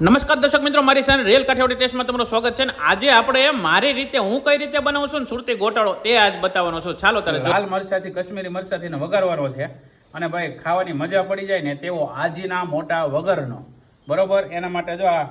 નમસ્કાર દર્શક મિત્રો, મારી સાથે રેલ કાઠિયાવાડી ટેસ્ટમાં તમારું સ્વાગત છે આજે આપણે મારી રીતે, હું કઈ રીતે બનાવું છું સુરતી ગોટાળો તે આજ બતાવવાનો છું. ચાલો તારે લાલ મરસાથી કશ્મીરી મરસાથી વઘારવાનો છે અને ભાઈ, ખાવાની મજા પડી જાય ને તેવો આજીના મોટા વગરનો બરોબર? એના માટે જો આ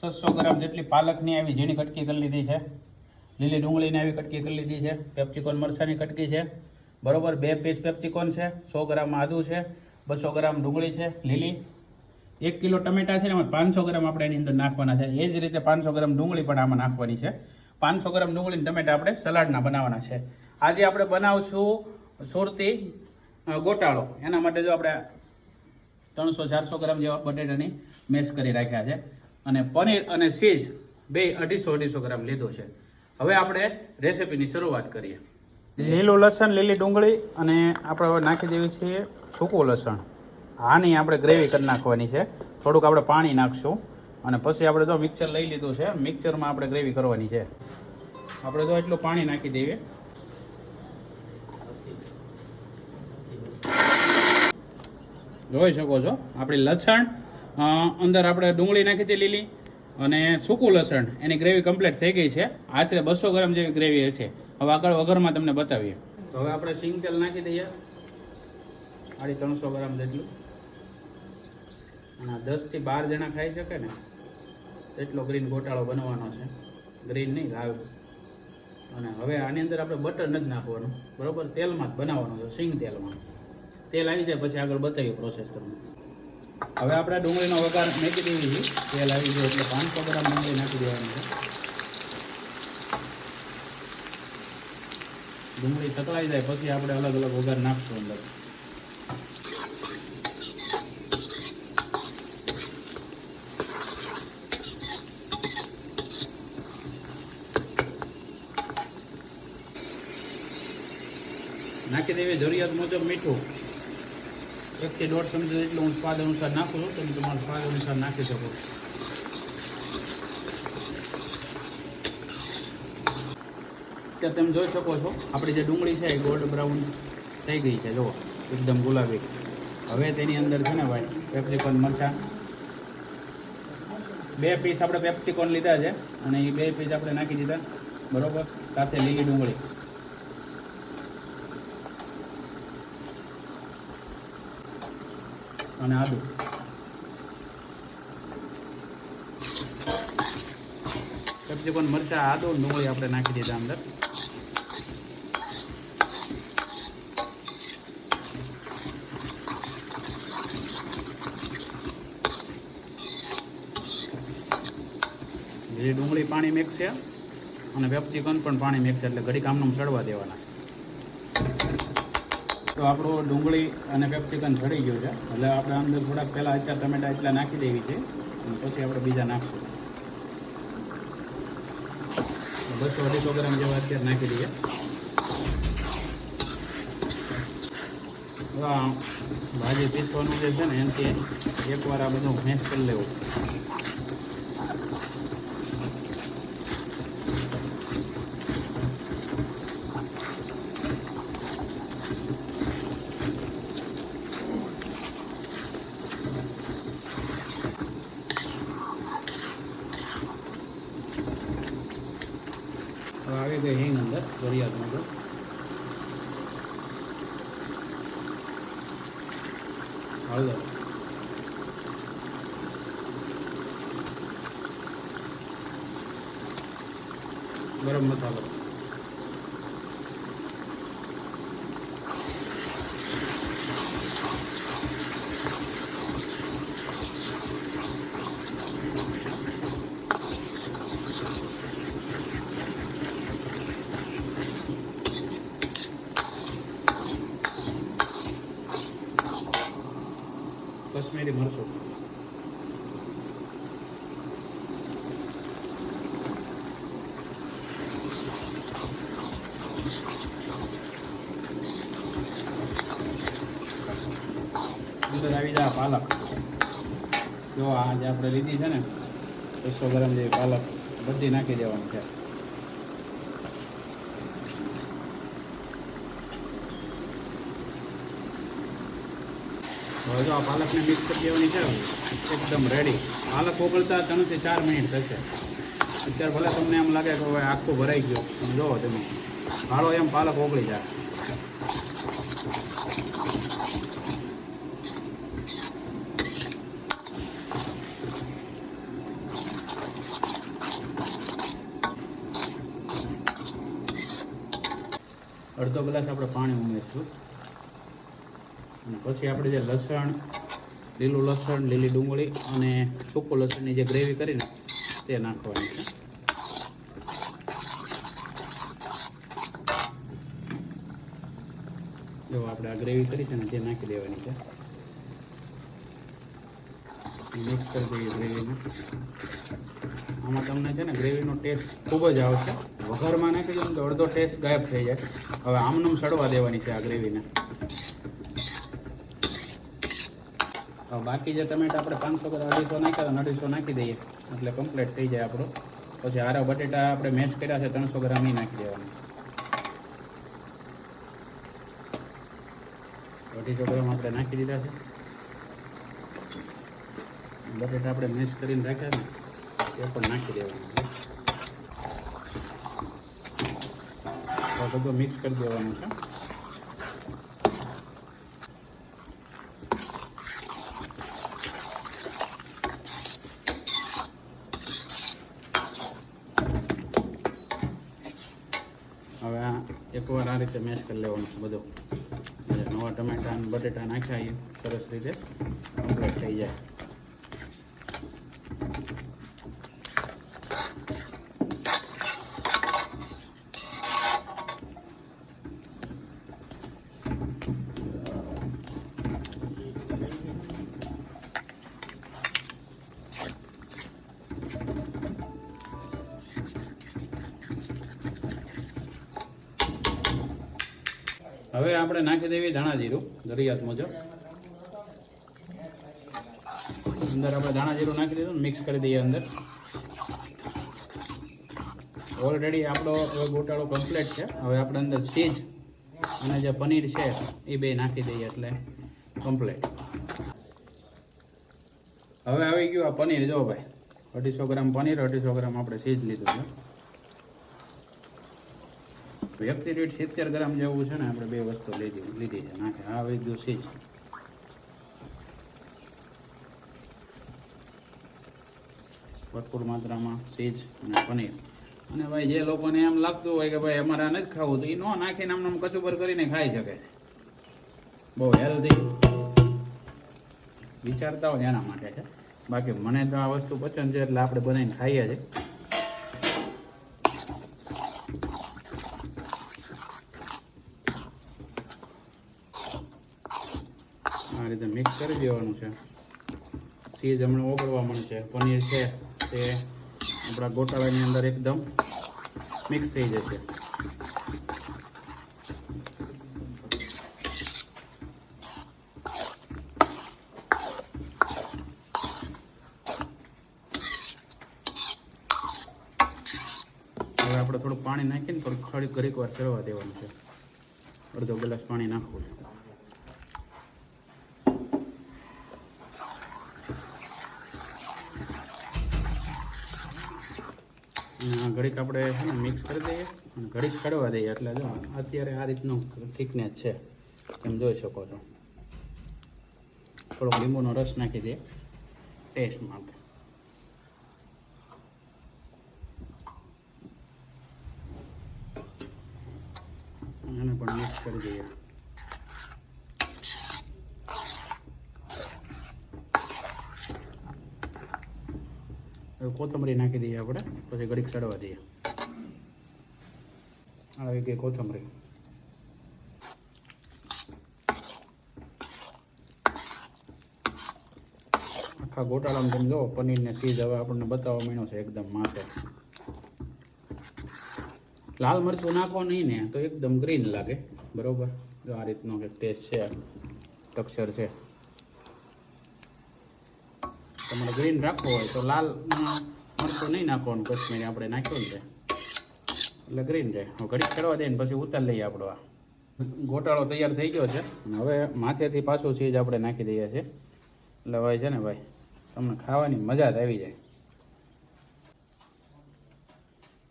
છસો ગ્રામ જેટલી પાલકની આવી ઝીણી કટકી કરી લીધી છે. લીલી ડુંગળીની આવી કટકી કરી લીધી છે. પેપ્સિકોન મરસાની કટકી છે. બરોબર? બે પીસ પેપ્સિકોન છે. સો ગ્રામ આદુ છે. બસો ગ્રામ ડુંગળી છે, લીલી. એક કિલો ટમેટા છે ને એમાં પાંચસો ગ્રામ આપણે એની અંદર નાખવાના છે. એ જ રીતે પાંચસો ગ્રામ ડુંગળી પણ આમાં નાખવાની છે. પાંચસો ગ્રામ ડુંગળી ટમેટા આપણે સલાડના બનાવવાના છે. આજે આપણે બનાવશું સુરતી ગોટાળો. એના માટે જો આપણે ત્રણસો, ચારસો ગ્રામ જેવા બટેટાની મેશ કરી રાખ્યા છે. અને પનીર અને સીજ બે અઢીસો અઢીસો ગ્રામ લીધો છે. હવે આપણે રેસીપીની શરૂઆત કરીએ. લીલું લસણ, લીલી ડુંગળી અને આપણે હવે નાખી દેવી છીએ સૂકું લસણ. આની આપણે ગ્રેવી કરી નાખવાની છે. થોડુંક આપણે પાણી નાખશું. અને પછી આપણે જો મિક્સર લઈ લીધું છે, મિક્સરમાં આપણે ગ્રેવી કરવાની છે. આપણે જો એટલું પાણી નાખી દઈએ. જોઈ શકો છો, આપણી લસણ અંદર આપણે ડુંગળી નાખી હતી લીલી અને સૂકું લસણ, એની ગ્રેવી કમ્પ્લીટ થઈ ગઈ છે. આશરે બસો ગ્રામ જેવી ગ્રેવી હશે. હવે આગળ વગરમાં તમને બતાવીએ. હવે આપણે સિંગ તેલ નાખી દઈએ. સાડી ત્રણસો ગ્રામ જેટલું. અને દસથી બાર જણા ખાઈ શકે ને, એટલો ગ્રીન ગોટાળો બનવાનો છે. ગ્રીન નહીં ગાવ અને હવે આની અંદર આપણે બટર નથી નાખવાનું, બરોબર? તેલમાં જ બનાવવાનું છે, સિંગ તેલમાં. તેલ આવી જાય, પછી આગળ બતાવીએ પ્રોસેસ તમને. હવે આપણે ડુંગળીનો વઘાર નાખી દેવી છે. તેલ આવી જાય એટલે પાંચસો ગ્રામ ડુંગળી નાખી દેવાની છે. ડુંગળી સકળાઈ જાય, પછી આપણે અલગ અલગ વઘાર નાખશું અંદર. નાખી દેવી, જરૂરિયાત મુજબ મીઠું. એકથી દોઢ ચમચી જેટલું હું સ્વાદ અનુસાર નાખું છું, તમે તમારા સ્વાદ અનુસાર નાખી શકો ત્યાં તમે જોઈ શકો છો, આપણી જે ડુંગળી છે એ ગોલ્ડ બ્રાઉન થઈ ગઈ છે, જુઓ, એકદમ ગુલાબી. હવે તેની અંદર છે ને ભાઈ, પેપ્સિકોન મરચાં. બે પીસ આપણે પેપ્સિકોન લીધા છે, અને એ બે પીસ આપણે નાખી દીધા, બરોબર? સાથે લીલી ડુંગળી. અને આદુ. પેપ્સિકોન મરચા, આદુ ડુંગળી આપણે નાખી દીધા અંદર. જે ડુંગળી પાણી મિક્સ છે, અને પેપ્સિકોન પણ પાણી મિક્સ છે, એટલે ઘડી કામનું સડવા દેવાના. તો આપણો ડુંગળી અને કેપ્સિકમ ચડી ગયો છે. એટલે આપણે અંદર થોડાક પહેલાં અત્યારે ટમેટા એટલા નાખી દેવી છે. અને પછી આપણે બીજા નાખશું. બસો અઢીસો ગ્રામ જેવા અત્યારે નાખી દઈએ. ભાજી પીસવાનું જે છે ને, એનાથી એકવાર આ બધું મેશ કરી લેવું હવે આવી ગઈ હિંગ અંદર જરૂરિયાત મુજબ હળદર ગરમ મસાલો કશ્મીરી મરચું અંદર આવી જાય પાલક. જો આ જે આપણે લીધી છે ને, બસો ગ્રામ જેવી પાલક, બધી નાખી દેવાની છે. હવે જો આ પાલકને મિક્સ કરી દેવાની છે એકદમ રેડી પાલક ઓગળતા ત્રણથી ચાર મિનિટ થશે. અત્યારે ભલે તમને એમ લાગે કે હવે આખું ભરાઈ ગયો જુઓ તમે. ભાડો એમ પાલક ઓગળી જાય. અડધો ગ્લાસ આપણે પાણી ઉમેરશું. અને પછી આપણે જે લસણ, લીલું લસણ, લીલી ડુંગળી અને સૂકું લસણની જે ગ્રેવી કરીને તે નાખવાની છે. જો આપણે આ ગ્રેવી કરી છે ને તે નાખી દેવાની છે. મિક્સ કરી દઈએ ગ્રેવીને. આમાં તમને છે ને ગ્રેવીનો ટેસ્ટ ખૂબ જ આવશે. વઘારમાં નાખી દઉં તો અડધો ટેસ્ટ ગાયબ થઈ જાય. હવે આમનું સડવા દેવાની છે આ ગ્રેવીને. બાકી જે ટમેટા આપણે પાંચસો કે અઢીસો નાખ્યા તો અઢીસો નાખી દઈએ. એટલે કમ્પ્લીટ થઈ જાય આપણું. પછી આરા બટેટા આપણે મેશ કર્યા છે ત્રણસો ગ્રામ એ નાખી દેવાના. અઢીસો ગ્રામ આપણે નાખી દીધા છે. બટેટા આપણે મેશ કરીને રાખ્યા ને એ પણ નાખી દેવાનું છે બધું મિક્સ કરી દેવાનું છે. હવે આ એકવાર આ રીતે મેશ કરી લેવાનું છે બધું. નવા ટમેટા અને બટેટા નાખ્યા એ સરસ રીતે કમ્પ્લીટ થઈ જાય. હવે આપણે નાખી દેવી ધાણા જીરું જરૂરિયાત મુજબ. અંદર આપણે ધાણા જીરું નાખી દીધું, મિક્સ કરી દઈએ અંદર. ઓલરેડી આપણો ગોટાળો કમ્પ્લીટ છે. હવે આપણે અંદર ચીઝ અને જે પનીર છે, એ બે નાખી દઈએ એટલે કમ્પ્લીટ હવે આવી ગયું આ પનીર, જો ભાઈ. અઢીસો ગ્રામ પનીર, અઢીસો ગ્રામ આપણે ચીઝ લીધું છે. વ્યક્તિ દીઠ સિત્તેર ગ્રામ જેવું છે ને, આપણે બે વસ્તુ લીધી લીધી છે. નાખે. આ આવી ગયું જ. ભરપૂર માત્રામાં સીજ અને પનીર. અને ભાઈ, જે લોકોને એમ લાગતું હોય કે ભાઈ, અમારે આને નથી ખાવું, તો એ ન નાખીને આમ કસુબર કરીને ખાઈ શકે. બહુ હેલ્ધી વિચારતા હોય એના માટે છે. બાકી મને તો આ વસ્તુ પસંદ છે એટલે આપણે બનાવીને ખાઈએ છીએ. આ રીતે મિક્સ કરી દેવાનું છે. સીઝ હમણાં ઓગળવા મળશે પનીર છે, તે આપણા ગોટાળાની અંદર એકદમ મિક્સ થઈ જશે. હવે આપણે થોડું પાણી નાખીને થોડું ખડી ઘડીક વાર ચડવા દેવાનું છે. અડધો ગ્લાસ પાણી નાખવું છે. ઘડીક આપણે મિક્સ કરી દઈએ અને ઘડીક કાઢવા દઈએ. એટલે જો, અત્યારે આ રીતનું થિકનેસ છે. તમે જોઈ શકો છો. થોડોક લીંબુનો રસ નાખી દઈએ. ટેસ્ટ માટે. એને પણ મિક્સ કરી દઈએ. હવે કોથમરી નાખી દઈએ આપણે, પછી ઘડીક સડવા દઈએ. આવી ગઈ કોથમરી? આખા ગોટાળામાં તમે જો પનીરને સીઝ હવે આપણને બતાવવા માંડ્યો છે એકદમ માથે. લાલ મરચું નાખો નહીં ને, તો એકદમ ગ્રીન લાગે. બરોબર? જો આ રીતનો એક ટેસ્ટ છે ટેક્સચર છે. તમારે ગ્રીન રાખવો હોય તો લાલ મરચું નહીં નાખવાનું કશ્મીરી આપણે નાખ્યું ને એટલે ગ્રીન રહે હવે ઘડીક કરવા દે ને પછી ઉતાર લઈએ આપણો આ. ગોટાળો તૈયાર થઈ ગયો છે. હવે માથેથી પાછું ચીજ આપણે નાખી દઈએ છીએ. એટલે ભાઈ છે ને ભાઈ, તમને ખાવાની મજા જ આવી જાય.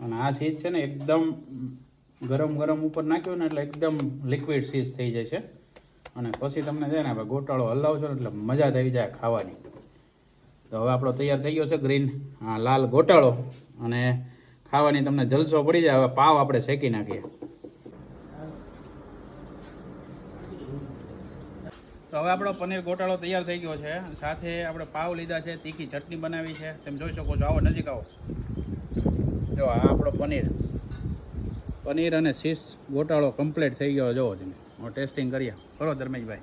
અને આ ચીજ છે ને એકદમ ગરમ ગરમ ઉપર નાખ્યો ને એટલે એકદમ લિક્વિડ ચીઝ થઈ જાય છે. અને પછી તમને છે ને ગોટાળો હલાવશો ને એટલે મજા જ આવી જાય ખાવાની. તો હવે આપણો તૈયાર થઈ ગયો છે ગ્રીન લાલ ગોટાળો અને ખાવાની તમને જલસો પડી જાય, હવે પાવ આપણે શેકી નાખીએ. તો હવે આપણો પનીર ગોટાળો તૈયાર થઈ ગયો છે, સાથે આપણે પાવ લીધા છે, તીખી ચટણી બનાવી છે, તમે જોઈ શકો છો, આવો નજીક આવો. જો, આ આપણો પનીર. પનીર અને શીશ ગોટાળો કમ્પ્લીટ થઈ ગયો જોવો તમે. ટેસ્ટિંગ કરીએ. કરો ધર્મેશભાઈ.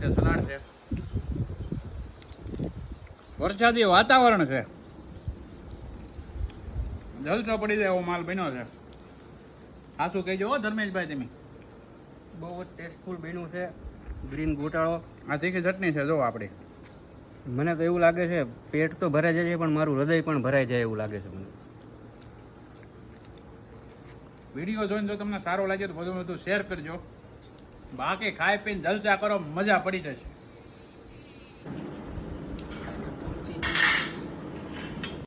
સાથે સલાડ છે. વરસાદી વાતાવરણ છે. જલસો પડી જાય એવો માલ બન્યો છે. શું કહેજો હો ધર્મેશભાઈ તમે. બહુ જ ટેસ્ટફુલ બન્યું છે. ગ્રીન ગોટાળો. આ તીખી ચટણી છે જો આપણી. મને તો એવું લાગે છે પેટ તો ભરાઈ જાય છે પણ મારું હૃદય પણ ભરાઈ જાય એવું લાગે છે મને. વીડિયો જોઈને જો તમને સારો લાગે તો બધું બધું શેર કરજો. બાકી ખાઈ પીને જલસા કરો મજા પડી જશે.